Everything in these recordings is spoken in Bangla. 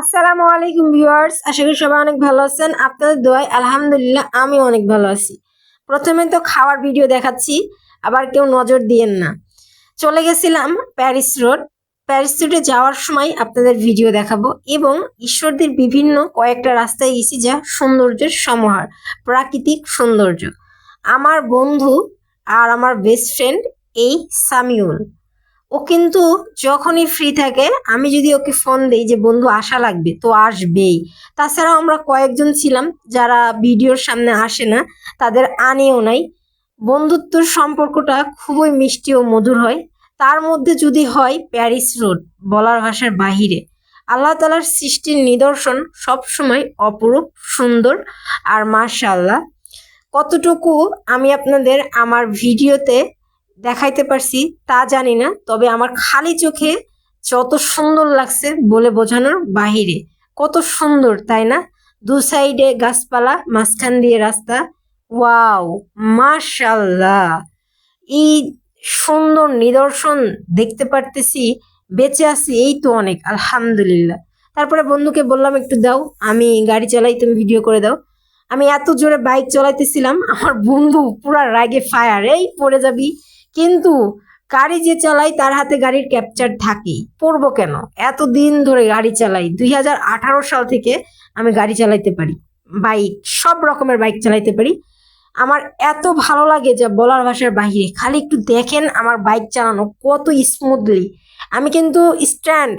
আসসালামু আলাইকুম ভিউয়ার্স, আশা করি সবাই অনেক ভালো আছেন। আপনাদের দোয়ায় আলহামদুলিল্লাহ আমি অনেক ভালো আছি। প্রথমে তো খাওয়ার ভিডিও দেখাচ্ছি, আবার কেউ নজর দিয়েন না। চলে গেছিলাম প্যারিস রোড। প্যারিস রোডে যাওয়ার সময় আপনাদের ভিডিও দেখাবো এবং ঈশ্বরদের বিভিন্ন কয়েকটা রাস্তায় গেছি যা সৌন্দর্যের সমাহার, প্রাকৃতিক সৌন্দর্য। আমার বন্ধু আর আমার বেস্ট ফ্রেন্ড এই সামিউল। ও কিন্তু যখনই ফ্রি থাকে, আমি যদি ওকে ফোন দিই যে, বন্ধু, আসা লাগবে। তো আসবেই। তাছাড়াও আমরা কয়েকজন ছিলাম যারা ভিডিওর সামনে আসে না, তাদের আনেও নাই। বন্ধুত্বর সম্পর্কটা খুবই মিষ্টি ও মধুর হয়। তার মধ্যে যদি হয় প্যারিস রোড বলার ভাষার বাহিরে। আল্লাহ তালার সৃষ্টির নিদর্শন সবসময় অপরূপ, সুন্দর আর মাশাল্লাহ কতটুকু আমি আপনাদের আমার ভিডিওতে দেখাইতে পারছি, তা জানি না, তবে আমার খালি চোখে যত সুন্দর লাগছে বলে বোঝানোর বাহিরে। কত সুন্দর, তাই না? দু সাইডে গাছপালা, মাঝখান দিয়ে রাস্তা। ওয়াও মাশাল্লাহ এই সুন্দর নিদর্শন দেখতে পারতেছি, বেঁচে আছি, এই তো অনেক, আলহামদুলিল্লাহ। তারপরে বন্ধুকে বললাম, একটু দাও, আমি গাড়ি চালাই, তুমি ভিডিও করে দাও। আমি এত জোরে বাইক চালাইতেছিলাম, আমার বন্ধু পুরা রাগে ফায়ার এই পড়ে যাবি। কিন্তু গাড়ি যে চালাই, তার হাতে গাড়ির ক্যাপচার থাকেই পড়ব কেন? এত দিন ধরে গাড়ি চালাই। দুই হাজার আঠারো সাল থেকে আমি গাড়ি চালাইতে পারি। বাইক, সব রকমের বাইক চালাইতে পারি। আমার এত ভালো লাগে যা বলার ভাষার বাহিরে। খালি একটু দেখেন আমার বাইক চালানো কত স্মুথলি আমি কিন্তু স্ট্যান্ড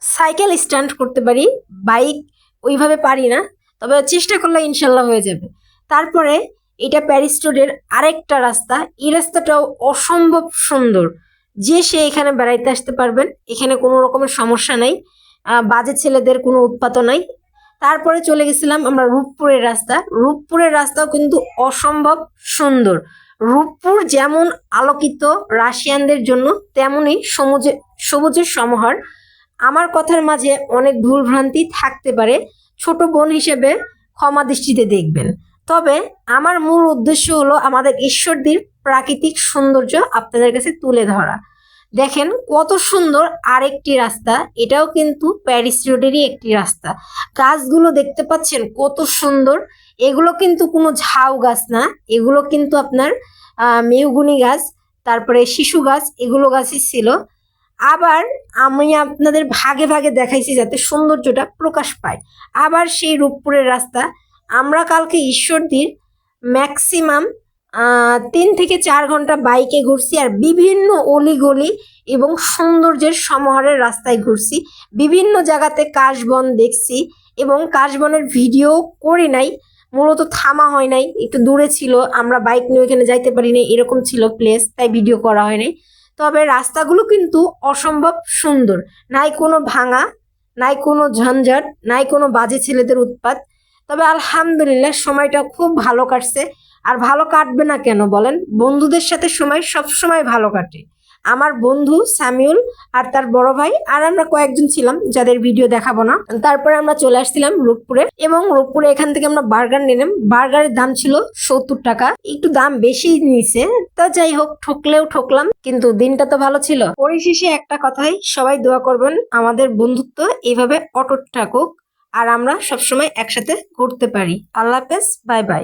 সাইকেল স্ট্যান্ড করতে পারি। বাইক ওইভাবে পারি না। তবে চেষ্টা করলে ইনশাল্লাহ হয়ে যাবে। তারপরে এটা প্যারিস রোডের আরেকটা রাস্তা। এই রাস্তাটাও অসম্ভব সুন্দর। যে সে এখানে বেড়াইতে আসতে পারবেন, এখানে কোনো রকমের সমস্যা নেই। বাজে ছেলেদের কোনো উৎপাতও নাই। তারপরে চলে গেছিলাম আমরা রূপপুরের রাস্তা। রূপপুরের রাস্তাও কিন্তু অসম্ভব সুন্দর। রূপপুর যেমন আলোকিত রাশিয়ানদের জন্য তেমনই সমুজে, সবুজের সমাহার। আমার কথার মাঝে অনেক ভুলভ্রান্তি থাকতে পারে। ছোট বোন হিসেবে ক্ষমা দৃষ্টিতে দেখবেন। তবে আমার মূল উদ্দেশ্য হলো আমাদের ঈশ্বরদীর প্রাকৃতিক সৌন্দর্য আপনাদের কাছে তুলে ধরা। দেখেন কত সুন্দর আরেকটি রাস্তা, এটাও কিন্তু প্যারিস রোডেরই একটি রাস্তা। গাছগুলো দেখতে পাচ্ছেন কত সুন্দর, এগুলো কিন্তু কোনো ঝাউ গাছ না, এগুলো কিন্তু আপনার মেউগুনি গাছ, তারপরে শিশু গাছ, এগুলো গাছই ছিল। আবার আমি আপনাদের ভাগে ভাগে দেখাইছি যাতে সৌন্দর্যটা প্রকাশ পায়। আবার সেই রূপপুরের রাস্তা আমরা কালকে ঈশ্বরদীর ম্যাক্সিমাম তিন থেকে চার ঘণ্টা বাইকে ঘুরছি আর বিভিন্ন অলিগলি এবং সৌন্দর্যের সমাহারের রাস্তায় ঘুরছি। বিভিন্ন জায়গাতে কাশবন দেখছি এবং কাশবনের ভিডিও করি নাই, মূলত থামা হয় নাই, একটু দূরে ছিল, আমরা বাইক নিয়ে ওখানে যাইতে পারি নাই, এরকম ছিল প্লেস তাই ভিডিও করা হয় নাই। তবে রাস্তাগুলো কিন্তু অসম্ভব সুন্দর, নাই কোনো ভাঙা, নাই কোনো ঝঞ্ঝাট, নাই কোনো বাজে ছেলেদের উৎপাত তবে আলহামদুলিল্লাহ সময়টা খুব ভালো কাটছে। আর ভালো কাটবে না কেন বলেন? বন্ধুদের সাথে সময় সব সময় ভালো কাটে। আমার বন্ধু সামিউল আর তার বড় ভাই আর আমরা কয়েকজন ছিলাম যাদের ভিডিও দেখাবো না। তারপরে আমরা চলে আসছিলাম রূপপুরে এবং রূপপুরে এখান থেকে আমরা বার্গার নিলাম। বার্গারের দাম ছিল সত্তর টাকা। একটু দাম বেশি নিছে। তা যাই হোক, ঠকলেও ঠকলাম, কিন্তু দিনটা তো ভালো ছিল। পরিশেষে একটা কথাই, সবাই দোয়া করবেন, আমাদের বন্ধুত্ব এইভাবে অটুট থাকুক। আর আমরা সবসময় একসাথে ঘুরতে পারি। আল্লাহ হাফেজ বাই বাই।